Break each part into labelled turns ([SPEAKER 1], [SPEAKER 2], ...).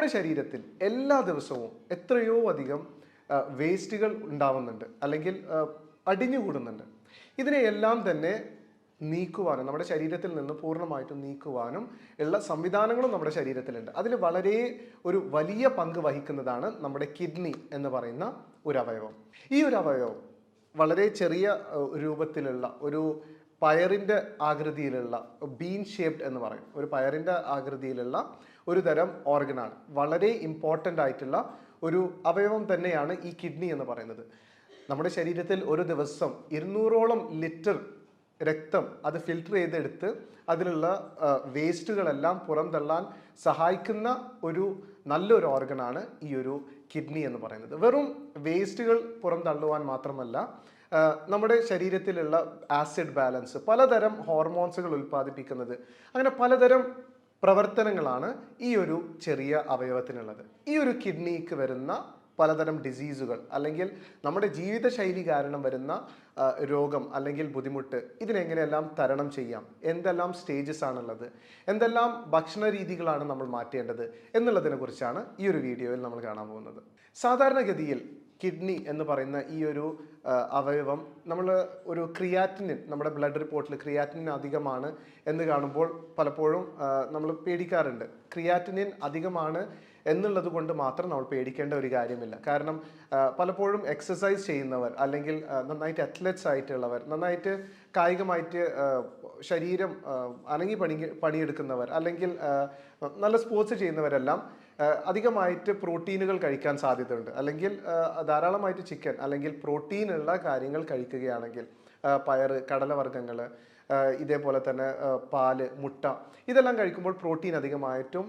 [SPEAKER 1] നമ്മുടെ ശരീരത്തിൽ എല്ലാ ദിവസവും എത്രയോ അധികം വേസ്റ്റുകൾ ഉണ്ടാവുന്നുണ്ട് അല്ലെങ്കിൽ അടിഞ്ഞുകൂടുന്നുണ്ട്. ഇതിനെയെല്ലാം തന്നെ നീക്കുവാനും നമ്മുടെ ശരീരത്തിൽ നിന്ന് പൂർണമായിട്ടും നീക്കുവാനും ഉള്ള സംവിധാനങ്ങളും നമ്മുടെ ശരീരത്തിലുണ്ട്. അതിൽ വളരെ ഒരു വലിയ പങ്ക് വഹിക്കുന്നതാണ് നമ്മുടെ കിഡ്നി എന്ന് പറയുന്ന ഒരു അവയവം. ഈ ഒരു അവയവം വളരെ ചെറിയ രൂപത്തിലുള്ള ഒരു പയറിന്റെ ആകൃതിയിലുള്ള ബീൻ ഷേപ്ഡ് എന്ന് പറയും. ഒരു പയറിന്റെ ആകൃതിയിലുള്ള ഒരു തരം ഓർഗനാണ് വളരെ ഇമ്പോർട്ടന്റ് ആയിട്ടുള്ള ഒരു അവയവം തന്നെയാണ് ഈ കിഡ്നി എന്ന് പറയുന്നത്. നമ്മുടെ ശരീരത്തിൽ ഒരു ദിവസം ഇരുന്നൂറോളം ലിറ്റർ രക്തം അത് ഫിൽട്ടർ ചെയ്തെടുത്ത് അതിലുള്ള വേസ്റ്റുകളെല്ലാം പുറന്തള്ളാൻ സഹായിക്കുന്ന ഒരു നല്ലൊരു ഓർഗനാണ് ഈ ഒരു കിഡ്നി എന്ന് പറയുന്നത്. വെറും വേസ്റ്റുകൾ പുറന്തള്ളുവാൻ മാത്രമല്ല നമ്മുടെ ശരീരത്തിലുള്ള ആസിഡ് ബാലൻസ് പലതരം ഹോർമോൺസുകൾ ഉൽപ്പാദിപ്പിക്കുന്നത് അങ്ങനെ പലതരം പ്രവർത്തനങ്ങളാണ് ഈ ഒരു ചെറിയ അവയവത്തിനുള്ളത്. ഈ ഒരു കിഡ്നിക്ക് വരുന്ന പലതരം ഡിസീസുകൾ അല്ലെങ്കിൽ നമ്മുടെ ജീവിതശൈലി കാരണം വരുന്ന രോഗം അല്ലെങ്കിൽ ബുദ്ധിമുട്ട് ഇതിനെങ്ങനെയെല്ലാം തരണം ചെയ്യാം? എന്തെല്ലാം സ്റ്റേജസ് ആണുള്ളത്? എന്തെല്ലാം ഭക്ഷണ രീതികളാണ് നമ്മൾ മാറ്റേണ്ടത്? എന്നുള്ളതിനെ കുറിച്ചാണ് ഈ ഒരു വീഡിയോയിൽ നമ്മൾ കാണാൻ പോകുന്നത്. സാധാരണഗതിയിൽ കിഡ്നി എന്ന് പറയുന്ന ഈ ഒരു അവയവം നമ്മൾ ഒരു ക്രിയാറ്റിനിൻ നമ്മുടെ ബ്ലഡ് റിപ്പോർട്ടിൽ ക്രിയാറ്റിനിൻ അധികമാണ് എന്ന് കാണുമ്പോൾ പലപ്പോഴും നമ്മൾ പേടിക്കാറുണ്ട്. ക്രിയാറ്റിനിൻ അധികമാണ് എന്നുള്ളത് കൊണ്ട് മാത്രം നമ്മൾ പേടിക്കേണ്ട ഒരു കാര്യമില്ല. കാരണം പലപ്പോഴും എക്സസൈസ് ചെയ്യുന്നവർ അല്ലെങ്കിൽ നന്നായിട്ട് അത്ലറ്റ്സ് ആയിട്ടുള്ളവർ നന്നായിട്ട് കായികമായിട്ട് ശരീരം അനങ്ങി പണി പണിയെടുക്കുന്നവർ അല്ലെങ്കിൽ നല്ല സ്പോർട്സ് ചെയ്യുന്നവരെല്ലാം അധികമായിട്ട് പ്രോട്ടീനുകൾ കഴിക്കാൻ സാധ്യതയുണ്ട്. അല്ലെങ്കിൽ ധാരാളമായിട്ട് ചിക്കൻ അല്ലെങ്കിൽ പ്രോട്ടീനുള്ള കാര്യങ്ങൾ കഴിക്കുകയാണെങ്കിൽ പയർ കടലവർഗങ്ങൾ ഇതേപോലെ തന്നെ പാൽ മുട്ട ഇതെല്ലാം കഴിക്കുമ്പോൾ പ്രോട്ടീൻ അധികമായിട്ടും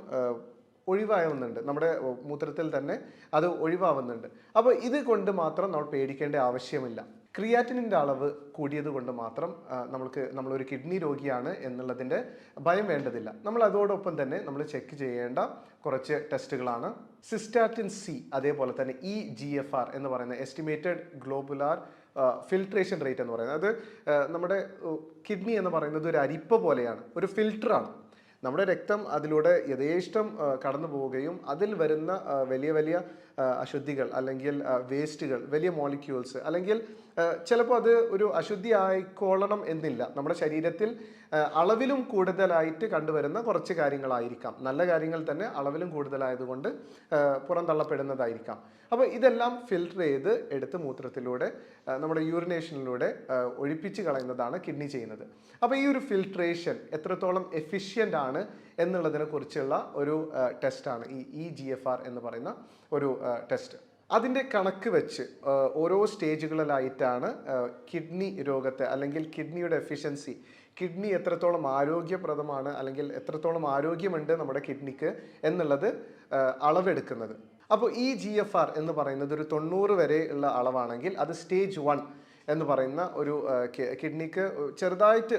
[SPEAKER 1] ഒഴിവാകുന്നുണ്ട് നമ്മുടെ മൂത്രത്തിൽ തന്നെ അത് ഒഴിവാവുന്നുണ്ട്. അപ്പോൾ ഇത് കൊണ്ട് മാത്രം നമ്മൾ പേടിക്കേണ്ട ആവശ്യമില്ല. ക്രിയാറ്റിനിന്റെ അളവ് കൂടിയത് കൊണ്ട് മാത്രം നമ്മൾക്ക് നമ്മളൊരു കിഡ്നി രോഗിയാണ് എന്നുള്ളതിന്റെ ഭയം വേണ്ടതില്ല. നമ്മൾ അതോടൊപ്പം തന്നെ നമ്മൾ ചെക്ക് ചെയ്യേണ്ട കുറച്ച് ടെസ്റ്റുകളാണ്. സിസ്റ്റാറ്റിൻ സി അതേപോലെ തന്നെ ഇ ജി എഫ് ആർ എന്ന് പറയുന്ന എസ്റ്റിമേറ്റഡ് ഗ്ലോബുലാർ ഫിൽട്രേഷൻ റേറ്റ് എന്ന് പറയുന്നത്. അത് നമ്മുടെ കിഡ്നി എന്ന് പറയുന്നത് ഒരു അരിപ്പ പോലെയാണ് ഒരു ഫിൽട്ടറാണ് നമ്മുടെ രക്തം അതിലൂടെ യഥേഷ്ടം കടന്നു പോവുകയും അതിൽ വരുന്ന വലിയ വലിയ അശുദ്ധികൾ അല്ലെങ്കിൽ വേസ്റ്റുകൾ വലിയ മോളിക്യൂൾസ് അല്ലെങ്കിൽ ചിലപ്പോൾ അത് ഒരു അശുദ്ധി ആയിക്കോളണം എന്നില്ല. നമ്മുടെ ശരീരത്തിൽ അളവിലും കൂടുതലായിട്ട് കണ്ടുവരുന്ന കുറച്ച് കാര്യങ്ങളായിരിക്കാം. നല്ല കാര്യങ്ങൾ തന്നെ അളവിലും കൂടുതലായതുകൊണ്ട് പുറന്തള്ളപ്പെടുന്നതായിരിക്കാം. അപ്പോൾ ഇതെല്ലാം ഫിൽട്ടർ ചെയ്ത് എടുത്ത് മൂത്രത്തിലൂടെ നമ്മുടെ യൂറിനേഷനിലൂടെ ഒഴിപ്പിച്ച് കളയുന്നതാണ് കിഡ്നി ചെയ്യുന്നത്. അപ്പോൾ ഈ ഒരു ഫിൽട്രേഷൻ എത്രത്തോളം എഫിഷ്യന്റ് ആണ് എന്നുള്ളതിനെ കുറിച്ചുള്ള ഒരു ടെസ്റ്റാണ് ഈ ഇ ജി എഫ് ആർ എന്ന് പറയുന്ന ഒരു ടെസ്റ്റ്. അതിന്റെ കണക്ക് വെച്ച് ഓരോ സ്റ്റേജുകളിലായിട്ടാണ് കിഡ്നി രോഗത്തെ അല്ലെങ്കിൽ കിഡ്നിയുടെ എഫിഷ്യൻസി കിഡ്നി എത്രത്തോളം ആരോഗ്യപ്രദമാണ് അല്ലെങ്കിൽ എത്രത്തോളം ആരോഗ്യമുണ്ട് നമ്മുടെ കിഡ്നിക്ക് എന്നുള്ളത് അളവെടുക്കുന്നത്. അപ്പോൾ ഈ ജി എഫ് ആർ എന്ന് പറയുന്നത് ഒരു തൊണ്ണൂറ് വരെ ഉള്ള അളവാണെങ്കിൽ അത് സ്റ്റേജ് വൺ എന്ന് പറയുന്ന ഒരു കിഡ്നിക്ക് ചെറുതായിട്ട്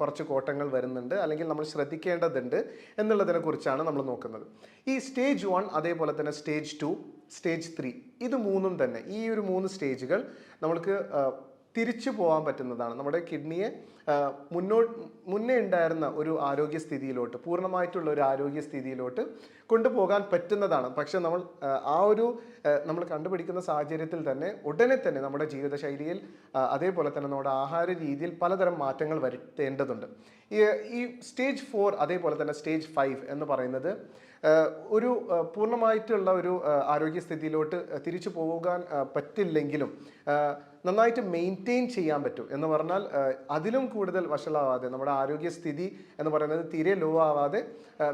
[SPEAKER 1] കുറച്ച് കോട്ടങ്ങൾ വരുന്നുണ്ട് അല്ലെങ്കിൽ നമ്മൾ ശ്രദ്ധിക്കേണ്ടതുണ്ട് എന്നുള്ളതിനെ കുറിച്ചാണ് നമ്മൾ നോക്കുന്നത്. ഈ സ്റ്റേജ് വൺ അതേപോലെ തന്നെ സ്റ്റേജ് ടു സ്റ്റേജ് ത്രീ ഇത് മൂന്നും തന്നെ ഈ ഒരു മൂന്ന് സ്റ്റേജുകൾ നമ്മൾക്ക് തിരിച്ചു പോകാൻ പറ്റുന്നതാണ്. നമ്മുടെ കിഡ്നിയെ മുന്നോട്ട് മുന്നേ ഉണ്ടായിരുന്ന ഒരു ആരോഗ്യസ്ഥിതിയിലോട്ട് പൂർണമായിട്ടുള്ള ഒരു ആരോഗ്യസ്ഥിതിയിലോട്ട് കൊണ്ടുപോകാൻ പറ്റുന്നതാണ്. പക്ഷെ നമ്മൾ ആ, ഒരു നമ്മൾ കണ്ടുപിടിക്കുന്ന സാഹചര്യത്തിൽ തന്നെ ഉടനെ തന്നെ നമ്മുടെ ജീവിതശൈലിയിൽ അതേപോലെ തന്നെ നമ്മുടെ ആഹാര രീതിയിൽ പലതരം മാറ്റങ്ങൾ വരുത്തേണ്ടതുണ്ട്. ഈ സ്റ്റേജ് ഫോർ അതേപോലെ തന്നെ സ്റ്റേജ് ഫൈവ് എന്ന് പറയുന്നത് ഒരു പൂർണമായിട്ടുള്ള ഒരു ആരോഗ്യസ്ഥിതിയിലോട്ട് തിരിച്ചു പോകാൻ പറ്റില്ലെങ്കിലും നന്നായിട്ട് മെയിന്റെയിൻ ചെയ്യാൻ പറ്റും എന്ന് പറഞ്ഞാൽ അതിലും കൂടുതൽ വഷളാവാതെ നമ്മുടെ ആരോഗ്യസ്ഥിതി എന്ന് പറയുന്നത് തീരെ ലോ ആവാതെ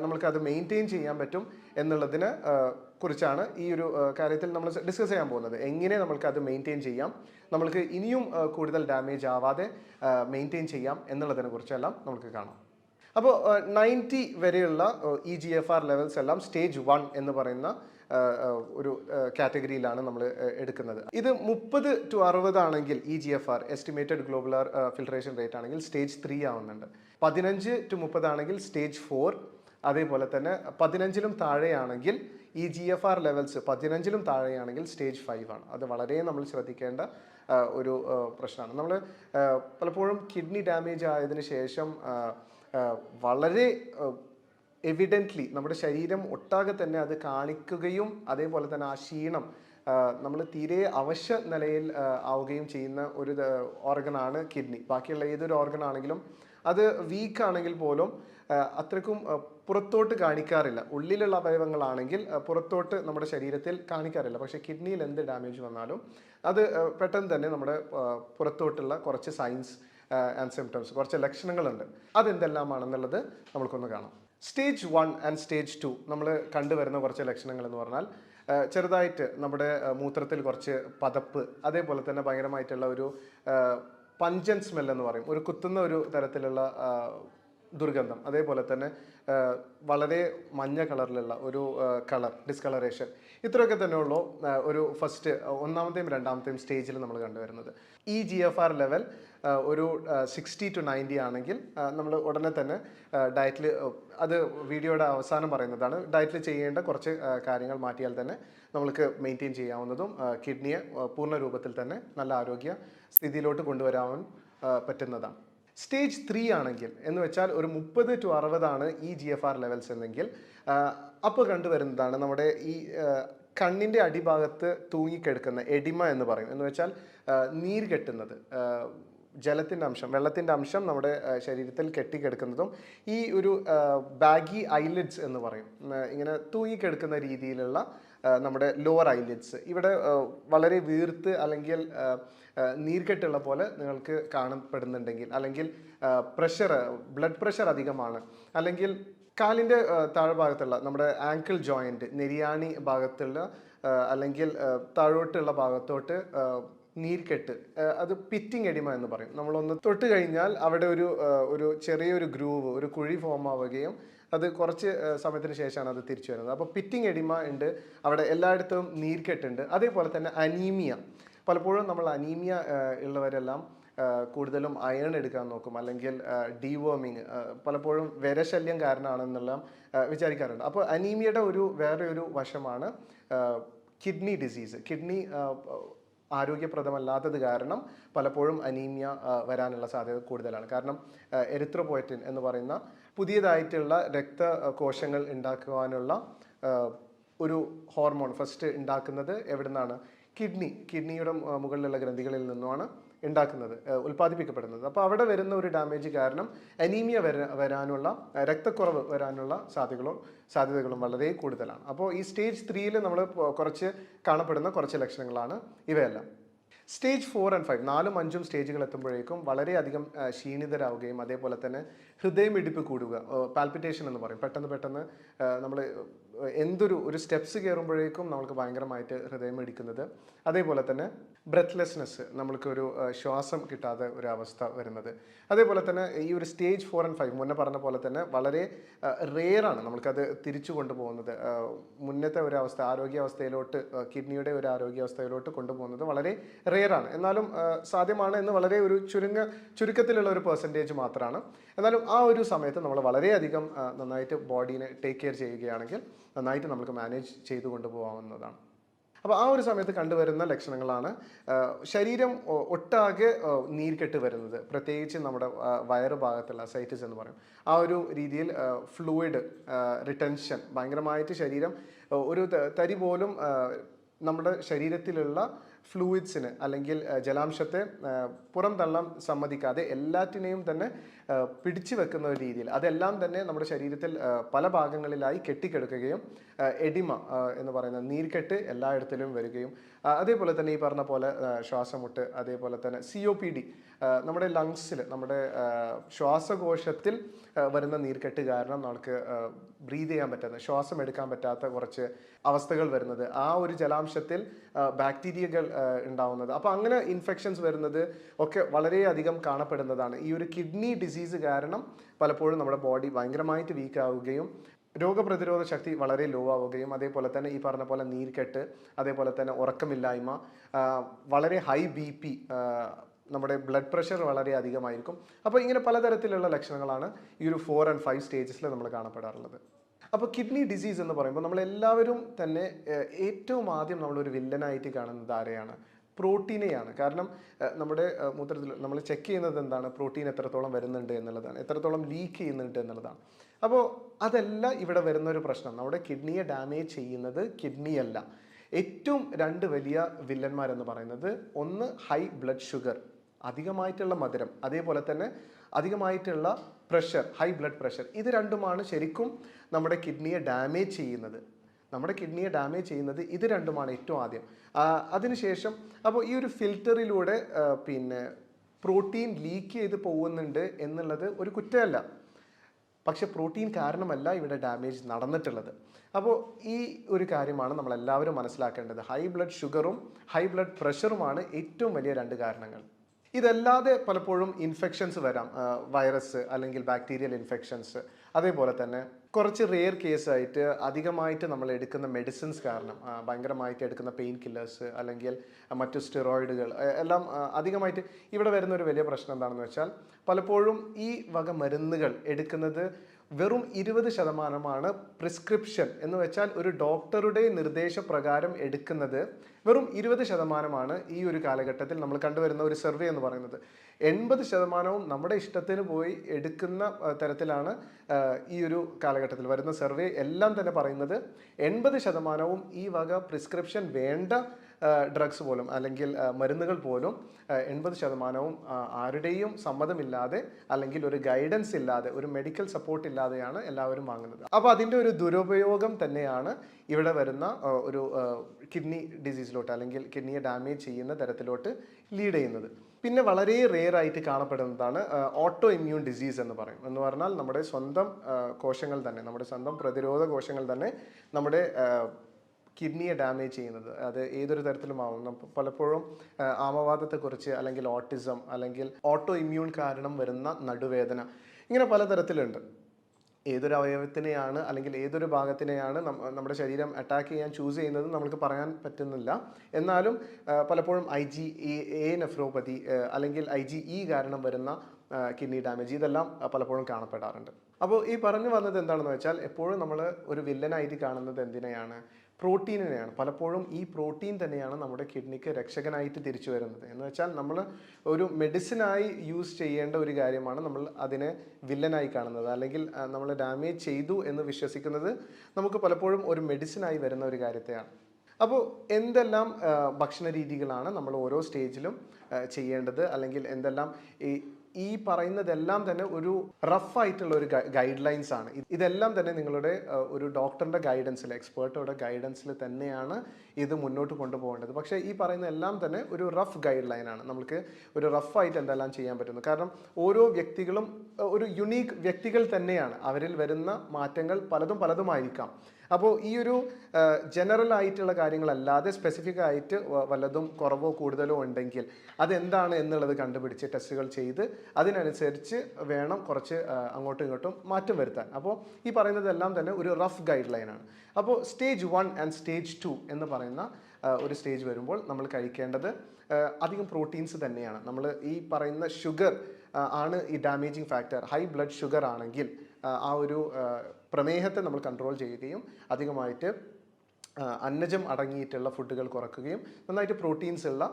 [SPEAKER 1] നമ്മൾക്കത് മെയിന്റെയിൻ ചെയ്യാൻ പറ്റും എന്നുള്ളതിനെ കുറിച്ചാണ് ഈ ഒരു കാര്യത്തിൽ നമ്മൾ ഡിസ്കസ് ചെയ്യാൻ പോകുന്നത്. എങ്ങനെ നമ്മൾക്ക് അത് മെയിന്റെയിൻ ചെയ്യാം നമ്മൾക്ക് ഇനിയും കൂടുതൽ ഡാമേജ് ആവാതെ മെയിന്റെയിൻ ചെയ്യാം എന്നുള്ളതിനെ കുറിച്ചെല്ലാം നമുക്ക് കാണാം. അപ്പോൾ നയന്റി വരെയുള്ള E G F R levels എല്ലാം സ്റ്റേജ് വൺ എന്ന് പറയുന്ന ഒരു കാറ്റഗറിയിലാണ് നമ്മൾ എടുക്കുന്നത്. ഇത് മുപ്പത് ടു അറുപത് ആണെങ്കിൽ E G F R estimated globular filtration rate ആണെങ്കിൽ സ്റ്റേജ് ത്രീ ആവുന്നുണ്ട്. പതിനഞ്ച് ടു മുപ്പത് ആണെങ്കിൽ സ്റ്റേജ് ഫോർ അതേപോലെ തന്നെ പതിനഞ്ചിലും താഴെയാണെങ്കിൽ ഈ ജി എഫ് ആർ ലെവൽസ് പതിനഞ്ചിലും താഴെയാണെങ്കിൽ സ്റ്റേജ് ഫൈവ് ആണ്. അത് വളരെ നമ്മൾ ശ്രദ്ധിക്കേണ്ട ഒരു പ്രശ്നമാണ്. നമ്മൾ പലപ്പോഴും കിഡ്നി ഡാമേജ് ആയതിനു ശേഷം വളരെ എവിഡന്റ്ലി നമ്മുടെ ശരീരം ഒട്ടാകെ തന്നെ അത് കാണിക്കുകയും അതേപോലെ തന്നെ ആ ക്ഷീണം നമ്മൾ തീരെ അവശ്യ നിലയിൽ ആവുകയും ചെയ്യുന്ന ഒരു ഓർഗനാണ് കിഡ്നി ബാക്കിയുള്ള ഏതൊരു ഓർഗൻ ആണെങ്കിലും അത് വീക്ക് ആണെങ്കിൽ പോലും അത്രക്കും പുറത്തോട്ട് കാണിക്കാറില്ല. ഉള്ളിലുള്ള അവയവങ്ങളാണെങ്കിൽ പുറത്തോട്ട് നമ്മുടെ ശരീരത്തിൽ കാണിക്കാറില്ല. പക്ഷേ കിഡ്നിയിൽ എന്ത് ഡാമേജ് വന്നാലും അത് പെട്ടെന്ന് തന്നെ നമ്മുടെ പുറത്തോട്ടുള്ള കുറച്ച് സൈൻസ് ആൻഡ് സിംറ്റംസ് കുറച്ച് ലക്ഷണങ്ങളുണ്ട്. അതെന്തെല്ലാമാണെന്നുള്ളത് നമുക്കൊന്ന് കാണാം. Stage one and stage two നമ്മൾ കണ്ടുവരുന്ന കുറച്ച് ലക്ഷണങ്ങൾ എന്ന് പറഞ്ഞാൽ ചെറുതായിട്ട് നമ്മുടെ മൂത്രത്തിൽ കുറച്ച് പതപ്പ് അതേപോലെ തന്നെ ഭയങ്കരമായിട്ടുള്ള ഒരു പഞ്ചൻ സ്മെൽ എന്ന് പറയും. ഒരു കുത്തുന്ന ഒരു തരത്തിലുള്ള ദുർഗന്ധം. അതേപോലെ തന്നെ വളരെ മഞ്ഞ കളറിലുള്ള ഒരു കളർ ഡിസ്കളറേഷൻ ഇത്രയൊക്കെ തന്നെയുള്ളൂ ഒരു ഫസ്റ്റ് ഒന്നാമത്തെയും രണ്ടാമത്തെയും സ്റ്റേജിൽ നമ്മൾ കണ്ടുവരുന്നത്. E G F R level ഒരു സിക്സ്റ്റി ടു നയന്റി ആണെങ്കിൽ നമ്മൾ ഉടനെ തന്നെ ഡയറ്റിൽ അത് വീഡിയോയുടെ അവസാനം പറയുന്നതാണ്. ഡയറ്റിൽ ചെയ്യേണ്ട കുറച്ച് കാര്യങ്ങൾ മാറ്റിയാൽ തന്നെ നമ്മൾക്ക് മെയിന്റെയിൻ ചെയ്യാവുന്നതും കിഡ്നിയെ പൂർണ രൂപത്തിൽ തന്നെ നല്ല ആരോഗ്യ സ്ഥിതിയിലോട്ട് കൊണ്ടുവരാൻ പറ്റുന്നതാണ്. സ്റ്റേജ് ത്രീ ആണെങ്കിൽ എന്ന് വെച്ചാൽ ഒരു മുപ്പത് ടു അറുപതാണ് ഈ ജി എഫ് ആർ ലെവൽസ് എന്നെങ്കിൽ അപ്പോൾ കണ്ടുവരുന്നതാണ് നമ്മുടെ ഈ കണ്ണിന്റെ അടിഭാഗത്ത് തൂങ്ങിക്കെടുക്കുന്ന എഡിമ എന്ന് പറയും. എന്ന് വെച്ചാൽ നീര് കെട്ടുന്നത് ജലത്തിന്റെ അംശം വെള്ളത്തിന്റെ അംശം നമ്മുടെ ശരീരത്തിൽ കെട്ടിക്കിടക്കുന്നതും ഈ ഒരു ബാഗി ഐലിഡ്സ് എന്ന് പറയും. ഇങ്ങനെ തൂങ്ങിക്കെടുക്കുന്ന രീതിയിലുള്ള നമ്മുടെ ലോവർ ഐലിഡ്സ് ഇവിടെ വളരെ വീർത്ത് അല്ലെങ്കിൽ നീർക്കെട്ടുള്ള പോലെ നിങ്ങൾക്ക് കാണപ്പെടുന്നുണ്ടെങ്കിൽ അല്ലെങ്കിൽ പ്രഷർ ബ്ലഡ് പ്രഷർ അധികമാണ്. അല്ലെങ്കിൽ കാലിന്റെ താഴ്ഭാഗത്തുള്ള നമ്മുടെ ആങ്കിൾ ജോയിന്റ് നെരിയാണി ഭാഗത്തുള്ള അല്ലെങ്കിൽ താഴോട്ടുള്ള ഭാഗത്തോട്ട് നീർക്കെട്ട് അത് പിറ്റിംഗ് എഡിമ എന്ന് പറയും. നമ്മളൊന്ന് തൊട്ട് കഴിഞ്ഞാൽ അവിടെ ഒരു ഒരു ചെറിയൊരു ഗ്രൂവ് ഒരു കുഴി ഫോം ആവുകയും അത് കുറച്ച് സമയത്തിന് ശേഷമാണ് അത് തിരിച്ചു വരുന്നത്. അപ്പോൾ പിറ്റിംഗ് എഡിമ ഉണ്ട് അവിടെ എല്ലായിടത്തും നീർക്കെട്ടുണ്ട്. അതേപോലെ തന്നെ അനീമിയ പലപ്പോഴും നമ്മൾ അനീമിയ ഉള്ളവരെല്ലാം കൂടുതലും അയൺ എടുക്കാൻ നോക്കും. അല്ലെങ്കിൽ ഡീവേമിങ് പലപ്പോഴും വിരശല്യം കാരണമാണെന്നെല്ലാം വിചാരിക്കാറുണ്ട്. അപ്പോൾ അനീമിയയുടെ ഒരു വേറെ ഒരു വശമാണ് കിഡ്നി ഡിസീസ് കിഡ്നി ആരോഗ്യപ്രദമല്ലാത്തത് കാരണം പലപ്പോഴും അനീമിയ വരാനുള്ള സാധ്യത കൂടുതലാണ്. കാരണം എരിത്രോപോയറ്റിൻ എന്ന് പറയുന്ന പുതിയതായിട്ടുള്ള രക്തകോശങ്ങൾ ഉണ്ടാക്കുവാനുള്ള ഒരു ഹോർമോൺ ഫസ്റ്റ് ഉണ്ടാക്കുന്നത് എവിടെ നിന്നാണ് കിഡ്നി കിഡ്നിയുടെ മുകളിലുള്ള ഗ്രന്ഥികളിൽ നിന്നുമാണ് ഉണ്ടാക്കുന്നത് ഉൽപ്പാദിപ്പിക്കപ്പെടുന്നത്. അപ്പോൾ അവിടെ വരുന്ന ഒരു ഡാമേജ് കാരണം അനീമിയ വര വരാനുള്ള രക്തക്കുറവ് വരാനുള്ള സാധ്യതകളും സാധ്യതകളും വളരെ കൂടുതലാണ്. അപ്പോൾ ഈ സ്റ്റേജ് ത്രീയിൽ നമ്മൾ കുറച്ച് കാണപ്പെടുന്ന കുറച്ച് ലക്ഷണങ്ങളാണ് ഇവയെല്ലാം. സ്റ്റേജ് ഫോർ ആൻഡ് ഫൈവ് നാലും അഞ്ചും സ്റ്റേജുകൾ എത്തുമ്പോഴേക്കും വളരെയധികം ക്ഷീണിതരാവുകയും അതേപോലെ തന്നെ ഹൃദയമിടിപ്പ് കൂടുക പാൽപിറ്റേഷൻ എന്ന് പറയും. പെട്ടെന്ന് പെട്ടെന്ന് നമ്മൾ എന്തൊരു ഒരു സ്റ്റെപ്സ് കയറുമ്പോഴേക്കും നമുക്ക് ഭയങ്കരമായിട്ട് ഹൃദയം ഇടിക്കുന്നത്. അതേപോലെ തന്നെ ബ്രെത്ത്ലെസ്നെസ് നമ്മൾക്ക് ഒരു ശ്വാസം കിട്ടാതെ ഒരു അവസ്ഥ വരുന്നത്. അതേപോലെ തന്നെ ഈ ഒരു സ്റ്റേജ് ഫോർ ആൻഡ് ഫൈവ് മുന്നേ പറഞ്ഞ പോലെ തന്നെ വളരെ റെയറാണ് നമ്മൾക്കത് തിരിച്ചു കൊണ്ടുപോകുന്നത്. മുന്നത്തെ ഒരു അവസ്ഥ ആരോഗ്യാവസ്ഥയിലോട്ട് കിഡ്നിയുടെ ഒരു ആരോഗ്യാവസ്ഥയിലോട്ട് കൊണ്ടുപോകുന്നത് വളരെ റെയറാണ് എന്നാലും സാധ്യമാണ് എന്ന് വളരെ ഒരു ചുരുങ്ങ ചുരുക്കത്തിലുള്ള ഒരു പെർസെന്റേജ് മാത്രമാണ്. എന്നാലും ആ ഒരു സമയത്ത് നമ്മൾ വളരെയധികം നന്നായിട്ട് ബോഡീനെ ടേക്ക് കെയർ ചെയ്യുകയാണെങ്കിൽ നന്നായിട്ട് നമുക്ക് മാനേജ് ചെയ്തു കൊണ്ടുപോകാവുന്നതാണ്. അപ്പോൾ ആ ഒരു സമയത്ത് കണ്ടുവരുന്ന ലക്ഷണങ്ങളാണ് ശരീരം ഒട്ടാകെ നീർക്കെട്ട് വരുന്നത്. പ്രത്യേകിച്ച് നമ്മുടെ വയറ് ഭാഗത്തുള്ള സൈറ്റിസ് എന്ന് പറയും. ആ ഒരു രീതിയിൽ ഫ്ലൂയിഡ് റിട്ടൻഷൻ ഭയങ്കരമായിട്ട് ശരീരം ഒരു തരി പോലും നമ്മുടെ ശരീരത്തിലുള്ള ഫ്ലൂയിഡ്സിന് അല്ലെങ്കിൽ ജലാംശത്തെ പുറം തള്ളാൻ സമ്മതിക്കാതെ എല്ലാറ്റിനെയും തന്നെ പിടിച്ചു വെക്കുന്ന ഒരു രീതിയിൽ അതെല്ലാം തന്നെ നമ്മുടെ ശരീരത്തിൽ പല ഭാഗങ്ങളിലായി കെട്ടിക്കിടക്കുകയും എഡിമ എന്ന് പറയുന്ന നീർക്കെട്ട് എല്ലായിടത്തിലും വരികയും അതേപോലെ തന്നെ ഈ പറഞ്ഞ പോലെ ശ്വാസമുട്ട് അതേപോലെ തന്നെ സി ഒ പി ഡി നമ്മുടെ ലങ്സിൽ നമ്മുടെ ശ്വാസകോശത്തിൽ വരുന്ന നീർക്കെട്ട് കാരണം നമുക്ക് ബ്രീത് ചെയ്യാൻ പറ്റാത്ത ശ്വാസം എടുക്കാൻ പറ്റാത്ത കുറച്ച് അവസ്ഥകൾ വരുന്നത്. ആ ഒരു ജലാംശത്തിൽ ബാക്ടീരിയകൾ ഉണ്ടാവുന്നത്. അപ്പോൾ അങ്ങനെ ഇൻഫെക്ഷൻസ് വരുന്നത് ഒക്കെ വളരെയധികം കാണപ്പെടുന്നതാണ്. ഈ ഒരു കിഡ്നി ഡിസീസ് കാരണം പലപ്പോഴും നമ്മുടെ ബോഡി ഭയങ്കരമായിട്ട് വീക്ക് ആവുകയും രോഗപ്രതിരോധ ശക്തി വളരെ ലോ ആവുകയും അതേപോലെ തന്നെ ഈ പറഞ്ഞ പോലെ നീർക്കെട്ട് അതേപോലെ തന്നെ ഉറക്കമില്ലായ്മ വളരെ ഹൈ ബി പി നമ്മുടെ ബ്ലഡ് പ്രഷർ വളരെ അധികമായിരിക്കും. അപ്പോൾ ഇങ്ങനെ പലതരത്തിലുള്ള ലക്ഷണങ്ങളാണ് ഈ ഒരു ഫോർ ആൻഡ് ഫൈവ് സ്റ്റേജസിൽ നമ്മൾ കാണപ്പെടാറുള്ളത്. അപ്പോൾ കിഡ്നി ഡിസീസ് എന്ന് പറയുമ്പോൾ നമ്മളെല്ലാവരും തന്നെ ഏറ്റവും ആദ്യം നമ്മളൊരു വില്ലനായിട്ട് കാണുന്നത് ആരെയാണ്? പ്രോട്ടീനെയാണ്. കാരണം നമ്മുടെ മൂത്രത്തിൽ നമ്മൾ ചെക്ക് ചെയ്യുന്നത് എന്താണ്? പ്രോട്ടീൻ എത്രത്തോളം വരുന്നുണ്ട് എന്നുള്ളതാണ്. എത്രത്തോളം ലീക്ക് ചെയ്യുന്നുണ്ട് എന്നുള്ളതാണ്. അപ്പോൾ അതല്ല ഇവിടെ വരുന്ന ഒരു പ്രശ്നം. നമ്മുടെ കിഡ്നിയെ ഡാമേജ് ചെയ്യുന്നത് കിഡ്നിയല്ല. ഏറ്റവും രണ്ട് വലിയ വില്ലന്മാരെന്ന് പറയുന്നത് ഒന്ന് ഹൈ ബ്ലഡ് ഷുഗർ അധികമായിട്ടുള്ള മധുരം. അതേപോലെ തന്നെ അധികമായിട്ടുള്ള പ്രഷർ ഹൈ ബ്ലഡ് പ്രഷർ ഇത് രണ്ടുമാണ് ശരിക്കും നമ്മുടെ കിഡ്നിയെ ഡാമേജ് ചെയ്യുന്നത്. നമ്മുടെ കിഡ്നിയെ ഡാമേജ് ചെയ്യുന്നത് ഇത് രണ്ടുമാണ് ഏറ്റവും ആദ്യം. അതിനുശേഷം അപ്പോൾ ഈ ഒരു ഫിൽറ്ററിലൂടെ പിന്നെ പ്രോട്ടീൻ ലീക്ക് ചെയ്ത് പോകുന്നുണ്ട് എന്നുള്ളത് ഒരു കുറ്റമല്ല. പക്ഷേ പ്രോട്ടീൻ കാരണമല്ല ഇവിടെ ഡാമേജ് നടന്നിട്ടുള്ളത്. അപ്പോൾ ഈ ഒരു കാര്യമാണ് നമ്മളെല്ലാവരും മനസ്സിലാക്കേണ്ടത്. ഹൈ ബ്ലഡ് ഷുഗറും ഹൈ ബ്ലഡ് പ്രഷറുമാണ് ഏറ്റവും വലിയ രണ്ട് കാരണങ്ങൾ. ഇതല്ലാതെ പലപ്പോഴും ഇൻഫെക്ഷൻസ് വരാം. വൈറസ് അല്ലെങ്കിൽ ബാക്ടീരിയൽ ഇൻഫെക്ഷൻസ് അതേപോലെ തന്നെ കുറച്ച് റെയർ കേസായിട്ട് അധികമായിട്ട് നമ്മൾ എടുക്കുന്ന മെഡിസിൻസ് കാരണം ഭയങ്കരമായിട്ട് എടുക്കുന്ന പെയിൻ കില്ലേഴ്സ് അല്ലെങ്കിൽ മറ്റു സ്റ്റിറോയിഡുകൾ എല്ലാം അധികമായിട്ട് ഇവിടെ വരുന്ന ഒരു വലിയ പ്രശ്നം എന്താണെന്ന് വെച്ചാൽ പലപ്പോഴും ഈ വക മരുന്നുകൾ എടുക്കുന്നത് വെറും ഇരുപത് ശതമാനമാണ് പ്രിസ്ക്രിപ്ഷൻ എന്ന് വെച്ചാൽ ഒരു ഡോക്ടറുടെ നിർദ്ദേശപ്രകാരം എടുക്കുന്നത്. വെറും ഇരുപത് ശതമാനമാണ് ഈ ഒരു കാലഘട്ടത്തിൽ നമ്മൾ കണ്ടുവരുന്ന ഒരു സർവേ എന്ന് പറയുന്നത്. എൺപത് ശതമാനവും നമ്മുടെ ഇഷ്ടത്തിന് പോയി എടുക്കുന്ന തരത്തിലാണ് ഈ ഒരു കാലഘട്ടത്തിൽ വരുന്ന സർവേ എല്ലാം തന്നെ പറയുന്നത് എൺപത് ശതമാനവും ഈ വക പ്രിസ്ക്രിപ്ഷൻ വേണ്ട ഡ്രഗ്സ് പോലും അല്ലെങ്കിൽ മരുന്നുകൾ പോലും എൺപത് ശതമാനവും ആരുടെയും സമ്മതമില്ലാതെ അല്ലെങ്കിൽ ഒരു ഗൈഡൻസ് ഇല്ലാതെ ഒരു മെഡിക്കൽ സപ്പോർട്ട് ഇല്ലാതെയാണ് എല്ലാവരും വാങ്ങുന്നത്. അപ്പോൾ അതിന്റെ ഒരു ദുരുപയോഗം തന്നെയാണ് ഇവിടെ വരുന്ന ഒരു കിഡ്നി ഡിസീസിലോട്ട് അല്ലെങ്കിൽ കിഡ്നിയെ ഡാമേജ് ചെയ്യുന്ന തരത്തിലോട്ട് ലീഡ് ചെയ്യുന്നത്. പിന്നെ വളരെ റെയർ ആയിട്ട് കാണപ്പെടുന്നതാണ് ഓട്ടോ ഇമ്മ്യൂൺ ഡിസീസ് എന്ന് പറയും. എന്ന് പറഞ്ഞാൽ നമ്മുടെ സ്വന്തം കോശങ്ങൾ തന്നെ നമ്മുടെ സ്വന്തം പ്രതിരോധ കോശങ്ങൾ തന്നെ നമ്മുടെ കിഡ്നിയെ ഡാമേജ് ചെയ്യുന്നത്. അത് ഏതൊരു തരത്തിലും ആവും പലപ്പോഴും ആമവാദത്തെക്കുറിച്ച് അല്ലെങ്കിൽ ഓട്ടിസം അല്ലെങ്കിൽ ഓട്ടോ ഇമ്മ്യൂൺ കാരണം വരുന്ന നടുവേദന ഇങ്ങനെ പലതരത്തിലുണ്ട്. ഏതൊരു അവയവത്തിനെയാണ് അല്ലെങ്കിൽ ഏതൊരു ഭാഗത്തിനെയാണ് നമ്മുടെ ശരീരം അറ്റാക്ക് ചെയ്യാൻ ചൂസ് ചെയ്യുന്നത് നമുക്ക് പറയാൻ പറ്റുന്നില്ല. എന്നാലും പലപ്പോഴും ഐ ജി എ നെഫ്രോപ്പതി അല്ലെങ്കിൽ ഐ ജി ഇ കാരണം വരുന്ന കിഡ്നി ഡാമേജ് ഇതെല്ലാം പലപ്പോഴും കാണപ്പെടാറുണ്ട്. അപ്പോൾ ഈ പറഞ്ഞു വന്നത് എന്താണെന്ന് വെച്ചാൽ എപ്പോഴും നമ്മൾ ഒരു വില്ലനായിട്ട് കാണുന്നത് എന്തിനെയാണ്? പ്രോട്ടീനിനെയാണ്. പലപ്പോഴും ഈ പ്രോട്ടീൻ തന്നെയാണ് നമ്മുടെ കിഡ്നിക്ക് രക്ഷകനായിട്ട് തിരിച്ചു വരുന്നത്. എന്ന് വെച്ചാൽ നമ്മൾ ഒരു മെഡിസിനായി യൂസ് ചെയ്യേണ്ട ഒരു കാര്യമാണ് നമ്മൾ അതിനെ വില്ലനായി കാണുന്നത്. അല്ലെങ്കിൽ നമ്മൾ ഡാമേജ് ചെയ്തു എന്ന് വിശ്വസിക്കുന്നത് നമുക്ക് പലപ്പോഴും ഒരു മെഡിസിനായി വരുന്ന ഒരു കാര്യത്തെയാണ്. അപ്പോൾ എന്തെല്ലാം ഭക്ഷണ രീതികളാണ് നമ്മൾ ഓരോ സ്റ്റേജിലും ചെയ്യേണ്ടത്? അല്ലെങ്കിൽ എന്തെല്ലാം ഈ ഈ പറയുന്നതെല്ലാം തന്നെ ഒരു റഫ് ആയിട്ടുള്ള ഒരു ഗൈഡ് ലൈൻസ് ആണ് ഇതെല്ലാം തന്നെ നിങ്ങളുടെ ഒരു ഡോക്ടറിന്റെ ഗൈഡൻസിൽ എക്സ്പേർട്ടോടെ ഗൈഡൻസിൽ തന്നെയാണ് ഇത് മുന്നോട്ട് കൊണ്ടുപോകേണ്ടത്. പക്ഷേ ഈ പറയുന്ന എല്ലാം തന്നെ ഒരു റഫ് ഗൈഡ് ലൈൻ ആണ്. നമുക്ക് ഒരു റഫ് ആയിട്ട് എന്തെല്ലാം ചെയ്യാൻ പറ്റുന്നു. കാരണം ഓരോ വ്യക്തികളും ഒരു യുണീക്ക് വ്യക്തികൾ തന്നെയാണ്. അവരിൽ വരുന്ന മാറ്റങ്ങൾ പലതും പലതുമായിരിക്കാം. അപ്പോൾ ഈ ഒരു ജനറൽ ആയിട്ടുള്ള കാര്യങ്ങളല്ലാതെ സ്പെസിഫിക് ആയിട്ട് വല്ലതും കുറവോ കൂടുതലോ ഉണ്ടെങ്കിൽ അതെന്താണ് എന്നുള്ളത് കണ്ടുപിടിച്ച് ടെസ്റ്റുകൾ ചെയ്ത് അതിനനുസരിച്ച് വേണം കുറച്ച് അങ്ങോട്ടും ഇങ്ങോട്ടും മാറ്റം വരുത്താൻ. അപ്പോൾ ഈ പറയുന്നതെല്ലാം തന്നെ ഒരു റഫ് ഗൈഡ് ലൈനാണ് അപ്പോൾ stage one and stage two എന്ന് പറയുന്ന ഒരു സ്റ്റേജ് വരുമ്പോൾ നമ്മൾ കഴിക്കേണ്ടത് അധികം പ്രോട്ടീൻസ് തന്നെയാണ്. നമ്മൾ ഈ പറയുന്ന ഷുഗർ ആണ് ഈ damaging factor high blood sugar ആണെങ്കിൽ ആ, ഒരു പ്രമേഹത്തെ നമ്മൾ കൺട്രോൾ ചെയ്യുകയും അധികമായിട്ട് അന്നജം അടങ്ങിയിട്ടുള്ള ഫുഡുകൾ കുറക്കുകയും നന്നായിട്ട് പ്രോട്ടീൻസ് ഉള്ള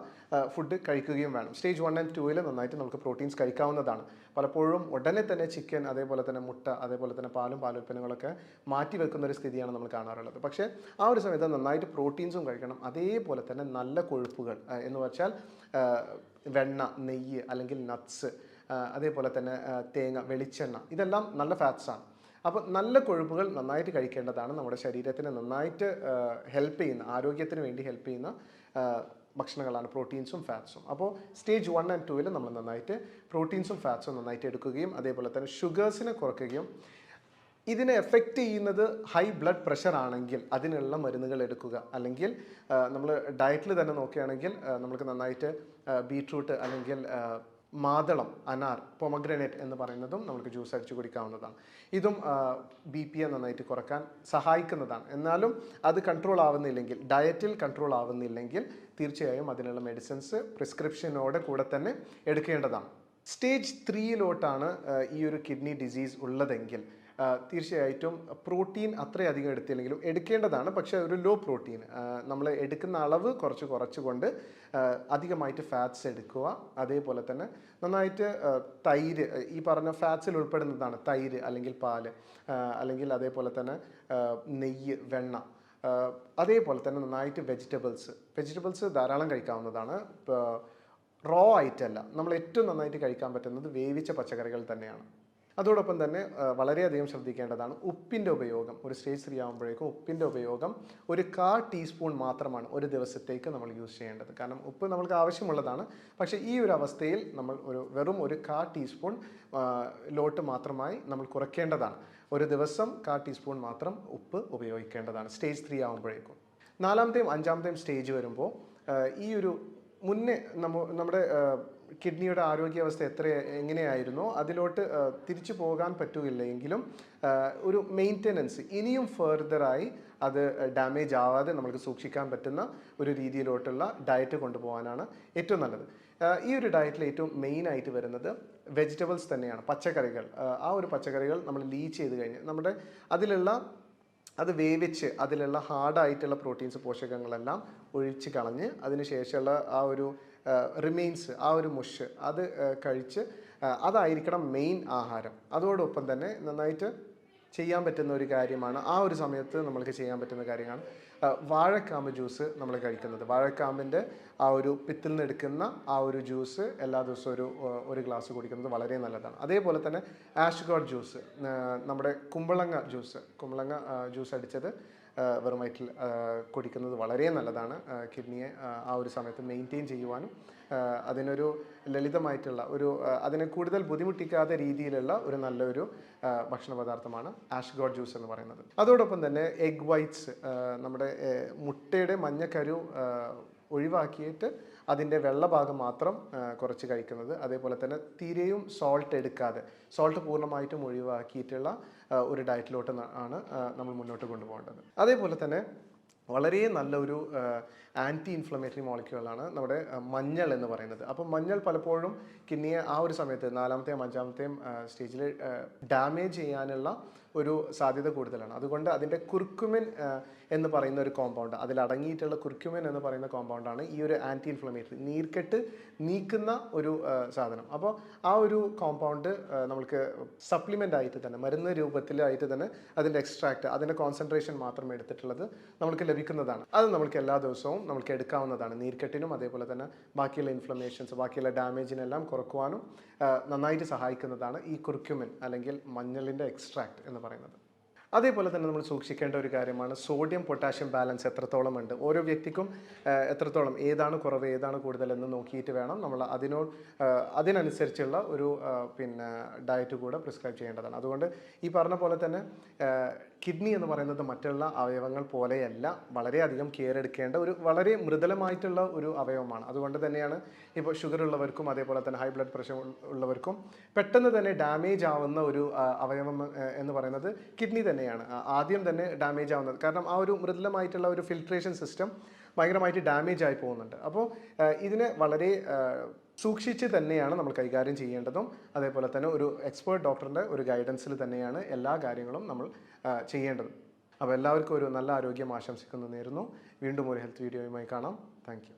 [SPEAKER 1] ഫുഡ് കഴിക്കുകയും വേണം. സ്റ്റേജ് വൺ ആൻഡ് ടൂവിൽ നന്നായിട്ട് നമുക്ക് പ്രോട്ടീൻസ് കഴിക്കാവുന്നതാണ്. പലപ്പോഴും ഉടനെ തന്നെ ചിക്കൻ അതേപോലെ തന്നെ മുട്ട അതേപോലെ തന്നെ പാലും പാലുൽപ്പന്നങ്ങളൊക്കെ മാറ്റി വെക്കുന്ന ഒരു സ്ഥിതിയാണ് നമ്മൾ കാണാറുള്ളത്. പക്ഷേ ആ ഒരു സമയത്ത് നന്നായിട്ട് പ്രോട്ടീൻസും കഴിക്കണം. അതേപോലെ തന്നെ നല്ല കൊഴുപ്പുകൾ എന്ന് വെച്ചാൽ വെണ്ണ നെയ്യ് അല്ലെങ്കിൽ നട്ട്സ് അതേപോലെ തന്നെ തേങ്ങ വെളിച്ചെണ്ണ ഇതെല്ലാം നല്ല ഫാറ്റ്സാണ് അപ്പോൾ നല്ല കൊഴുപ്പുകൾ നന്നായിട്ട് കഴിക്കേണ്ടതാണ് നമ്മുടെ ശരീരത്തിന് നന്നായിട്ട് ഹെൽപ്പ് ചെയ്യുന്ന ആരോഗ്യത്തിന് വേണ്ടി ഹെൽപ്പ് ചെയ്യുന്ന ഭക്ഷണങ്ങളാണ് പ്രോട്ടീൻസും ഫാറ്റ്സും. അപ്പോൾ സ്റ്റേജ് വൺ ആൻഡ് ടൂവിൽ നമ്മൾ നന്നായിട്ട് പ്രോട്ടീൻസും ഫാറ്റ്സും നന്നായിട്ട് എടുക്കുകയും അതേപോലെ തന്നെ ഷുഗേഴ്സിനെ കുറയ്ക്കുകയും ഇതിനെ എഫക്റ്റ് ചെയ്യുന്നത് ഹൈ ബ്ലഡ് പ്രഷർ ആണെങ്കിൽ അതിനുള്ള മരുന്നുകൾ എടുക്കുക. അല്ലെങ്കിൽ നമ്മൾ ഡയറ്റിൽ തന്നെ നോക്കുകയാണെങ്കിൽ നമുക്ക് നന്നായിട്ട് ബീട്രൂട്ട് അല്ലെങ്കിൽ മാതളം അനാർ പൊമഗ്രനേറ്റ് എന്ന് പറയുന്നതും നമുക്ക് ജ്യൂസ് അടിച്ച് കുടിക്കാവുന്നതാണ്. ഇതും ബി പി എ നന്നായിട്ട് കുറയ്ക്കാൻ സഹായിക്കുന്നതാണ്. എന്നാലും അത് കൺട്രോൾ ആവുന്നില്ലെങ്കിൽ ഡയറ്റിൽ കൺട്രോൾ ആവുന്നില്ലെങ്കിൽ തീർച്ചയായും അതിനുള്ള മെഡിസിൻസ് പ്രിസ്ക്രിപ്ഷനോടെ കൂടെ തന്നെ എടുക്കേണ്ടതാണ്. സ്റ്റേജ് ത്രീയിലോട്ടാണ് ഈ ഒരു കിഡ്നി ഡിസീസ് ഉള്ളതെങ്കിൽ. തീർച്ചയായിട്ടും പ്രോട്ടീൻ അത്രയധികം എടുത്തില്ലെങ്കിലും എടുക്കേണ്ടതാണ്. പക്ഷേ ഒരു ലോ പ്രോട്ടീൻ നമ്മൾ എടുക്കുന്ന അളവ് കുറച്ച് കുറച്ചുകൊണ്ട് അധികമായിട്ട് ഫാറ്റ്സ് എടുക്കുക. അതേപോലെ തന്നെ നന്നായിട്ട് തൈര് ഈ പറഞ്ഞ ഫാറ്റ്സിൽ ഉൾപ്പെടുന്നതാണ് തൈര് അല്ലെങ്കിൽ പാൽ അല്ലെങ്കിൽ അതേപോലെ തന്നെ നെയ്യ് വെണ്ണ അതേപോലെ തന്നെ നന്നായിട്ട് വെജിറ്റബിൾസ്. വെജിറ്റബിൾസ് ധാരാളം കഴിക്കാവുന്നതാണ്. റോ ആയിട്ടല്ല നമ്മൾ ഏറ്റവും നന്നായിട്ട് കഴിക്കാൻ പറ്റുന്നത് വേവിച്ച പച്ചക്കറികൾ തന്നെയാണ്. അതോടൊപ്പം തന്നെ വളരെയധികം ശ്രദ്ധിക്കേണ്ടതാണ് ഉപ്പിന്റെ ഉപയോഗം. ഒരു സ്റ്റേജ് ത്രീ ആകുമ്പോഴേക്കും ഉപ്പിന്റെ ഉപയോഗം ഒരു കാ ടീസ്പൂൺ മാത്രമാണ് ഒരു ദിവസത്തേക്ക് നമ്മൾ യൂസ് ചെയ്യേണ്ടത്. കാരണം ഉപ്പ് നമുക്ക് ആവശ്യമുള്ളതാണ്. പക്ഷേ ഈ ഒരു അവസ്ഥയിൽ നമ്മൾ ഒരു വെറും ഒരു കാ ടീസ്പൂൺ ലോട്ട് മാത്രമായി നമ്മൾ കുറയ്ക്കേണ്ടതാണ്. ഒരു ദിവസം കാ ടീസ്പൂൺ മാത്രം ഉപ്പ് ഉപയോഗിക്കേണ്ടതാണ് സ്റ്റേജ് ത്രീ ആകുമ്പോഴേക്കും നാലാമത്തെയും അഞ്ചാമത്തെയും സ്റ്റേജ് വരുമ്പോൾ ഈ ഒരു മുന്നേ നമ്മ നമ്മുടെ കിഡ്നിയുടെ ആരോഗ്യാവസ്ഥ എത്ര എങ്ങനെയായിരുന്നോ അതിലോട്ട് തിരിച്ചു പോകാൻ പറ്റുകയില്ല എങ്കിലും ഒരു മെയിന്റനൻസ് ഇനിയും ഫെർദറായി അത് ഡാമേജ് ആവാതെ നമുക്ക് സൂക്ഷിക്കാൻ പറ്റുന്ന ഒരു രീതിയിലോട്ടുള്ള ഡയറ്റ് കൊണ്ടുപോകാനാണ് ഏറ്റവും നല്ലത്. ഈ ഒരു ഡയറ്റിൽ ഏറ്റവും മെയിൻ ആയിട്ട് വരുന്നത് വെജിറ്റബിൾസ് തന്നെയാണ് പച്ചക്കറികൾ. ആ ഒരു പച്ചക്കറികൾ നമ്മൾ ലീച്ച് ചെയ്ത് കഴിഞ്ഞ് നമ്മുടെ അതിലുള്ള അത് വേവിച്ച് അതിലുള്ള ഹാർഡായിട്ടുള്ള പ്രോട്ടീൻസ് പോഷകങ്ങളെല്ലാം ഒഴിച്ച് കളഞ്ഞ് അതിന് ശേഷമുള്ള ആ ഒരു റിമെയിൻസ് ആ ഒരു മുഷ് അത് കഴിച്ച് അതായിരിക്കണം മെയിൻ ആഹാരം. അതോടൊപ്പം തന്നെ നന്നായിട്ട് ചെയ്യാൻ പറ്റുന്ന ഒരു കാര്യമാണ് ആ ഒരു സമയത്ത് നമ്മൾക്ക് ചെയ്യാൻ പറ്റുന്ന കാര്യമാണ് വാഴക്കാമ്പ് ജ്യൂസ് നമ്മൾ കഴിക്കുന്നത്. വാഴക്കാമ്പിന്റെ ആ ഒരു പിത്തിൽ നിന്ന് എടുക്കുന്ന ആ ഒരു ജ്യൂസ് എല്ലാ ദിവസവും ഒരു ഒരു ഗ്ലാസ് കുടിക്കുന്നത് വളരെ നല്ലതാണ്. അതേപോലെ തന്നെ ആഷ്ഗോഡ് ജ്യൂസ് നമ്മുടെ കുമ്പളങ്ങ ജ്യൂസ് കുമ്പളങ്ങ ജ്യൂസ് അടിച്ചത് ആ, വെറും വയറ്റിൽ ആ, കുടിക്കുന്നത് വളരെ നല്ലതാണ്. കിഡ്നിയെ ആ, ഒരു സമയത്ത് മെയിന്റെയിൻ ചെയ്യുവാനും അതിനൊരു ലളിതമായിട്ടുള്ള ഒരു അതിനെ കൂടുതൽ ബുദ്ധിമുട്ടിക്കാത്ത രീതിയിലുള്ള ഒരു നല്ലൊരു ഭക്ഷണ പദാർത്ഥമാണ് ആഷ്ഗോഡ് ജ്യൂസ് എന്ന് പറയുന്നത്. അതോടൊപ്പം തന്നെ എഗ് വൈറ്റ്സ് നമ്മുടെ മുട്ടയുടെ മഞ്ഞക്കരു ഒഴിവാക്കിയിട്ട് അതിന്റെ വെള്ളഭാഗം മാത്രം കുറച്ച് കഴിക്കുന്നത്. അതേപോലെ തന്നെ തീരെയും സോൾട്ട് എടുക്കാതെ സോൾട്ട് പൂർണമായിട്ടും ഒഴിവാക്കിയിട്ടുള്ള ഒരു ഡയറ്റിലോട്ട് ആണ് നമ്മൾ മുന്നോട്ട് കൊണ്ടുപോകേണ്ടത്. അതേപോലെ തന്നെ വളരെ നല്ലൊരു ആന്റി ഇൻഫ്ലമേറ്ററി മോളിക്യൂളാണ് നമ്മുടെ മഞ്ഞൾ എന്ന് പറയുന്നത്. അപ്പം മഞ്ഞൾ പലപ്പോഴും കിഡ്നിയെ ആ ഒരു സമയത്ത് നാലാമത്തെയും അഞ്ചാമത്തെയും സ്റ്റേജിൽ ഡാമേജ് ചെയ്യാനുള്ള ഒരു സാധ്യത കൂടുതലാണ്. അതുകൊണ്ട് അതിന്റെ കുർക്കുമിൻ എന്ന് പറയുന്ന ഒരു കോമ്പൗണ്ട് അതിൽ അടങ്ങിയിട്ടുള്ള കുർക്കുമിൻ എന്ന് പറയുന്ന കോമ്പൗണ്ടാണ് ഈ ഒരു ആന്റി ഇൻഫ്ലമേറ്ററി നീർക്കെട്ട് നീക്കുന്ന ഒരു സാധനം. അപ്പോൾ ആ ഒരു കോമ്പൗണ്ട് നമുക്ക് സപ്ലിമെന്റ് ആയിട്ട് തന്നെ മരുന്ന് രൂപത്തിലായിട്ട് തന്നെ അതിന്റെ എക്സ്ട്രാക്റ്റ് അതിന്റെ കോൺസെൻട്രേഷൻ മാത്രം എടുത്തിട്ടുള്ളത് നമുക്ക് ലഭിക്കുന്നതാണ്. അത് നമുക്ക് എല്ലാ ദിവസവും നമുക്ക് എടുക്കാവുന്നതാണ്. നീർക്കെട്ടിനും അതേപോലെ തന്നെ ബാക്കിയുള്ള ഇൻഫ്ലമേഷൻസ് ബാക്കിയുള്ള ഡാമേജിനെല്ലാം കുറക്കുവാനും നന്നായിട്ട് സഹായിക്കുന്നതാണ് ഈ കുർക്യുമിൻ അല്ലെങ്കിൽ മഞ്ഞളിന്റെ എക്സ്ട്രാക്റ്റ് എന്ന് പറയുന്നത്. അതേപോലെ തന്നെ നമ്മൾ സൂക്ഷിക്കേണ്ട ഒരു കാര്യമാണ് സോഡിയം പൊട്ടാഷ്യം ബാലൻസ് എത്രത്തോളം ഉണ്ട്. ഓരോ വ്യക്തിക്കും എത്രത്തോളം ഏതാണ് കുറവ് ഏതാണ് കൂടുതൽ എന്ന് നോക്കിയിട്ട് വേണം നമ്മൾ അതിനോ അതിനനുസരിച്ചുള്ള ഒരു പിന്നെ ഡയറ്റ് കൂടെ പ്രിസ്ക്രൈബ് ചെയ്യേണ്ടതാണ്. അതുകൊണ്ട് ഈ പറഞ്ഞ പോലെ തന്നെ കിഡ്നി എന്ന് പറയുന്നത് മറ്റുള്ള അവയവങ്ങൾ പോലെയല്ല വളരെയധികം കെയർ എടുക്കേണ്ട ഒരു വളരെ മൃദുലമായിട്ടുള്ള ഒരു അവയവമാണ്. അതുകൊണ്ട് തന്നെയാണ് ഇപ്പോൾ ഷുഗർ ഉള്ളവർക്കും അതേപോലെ തന്നെ ഹൈ ബ്ലഡ് പ്രഷർ ഉള്ളവർക്കും പെട്ടെന്ന് തന്നെ ഡാമേജ് ആവുന്ന ഒരു അവയവം എന്ന് പറയുന്നത് കിഡ്നി തന്നെയാണ്. ആദ്യം തന്നെ ഡാമേജ് ആവുന്നത്. കാരണം ആ ഒരു മൃദുലമായിട്ടുള്ള ഒരു ഫിൽട്രേഷൻ സിസ്റ്റം ഭയങ്കരമായിട്ട് ഡാമേജ് ആയി പോകുന്നുണ്ട്. അപ്പോൾ ഇതിനെ വളരെ സൂക്ഷിച്ച് തന്നെയാണ് നമ്മൾ കൈകാര്യം ചെയ്യേണ്ടതും. അതേപോലെ തന്നെ ഒരു എക്സ്പേർട്ട് ഡോക്ടറിന്റെ ഒരു ഗൈഡൻസിൽ തന്നെയാണ് എല്ലാ കാര്യങ്ങളും നമ്മൾ ചെയ്യേണ്ടത്. അപ്പോൾ എല്ലാവർക്കും ഒരു നല്ല ആരോഗ്യം ആശംസിക്കുന്നു നേരുന്നു. വീണ്ടും ഒരു ഹെൽത്ത് വീഡിയോയുമായി കാണാം. താങ്ക്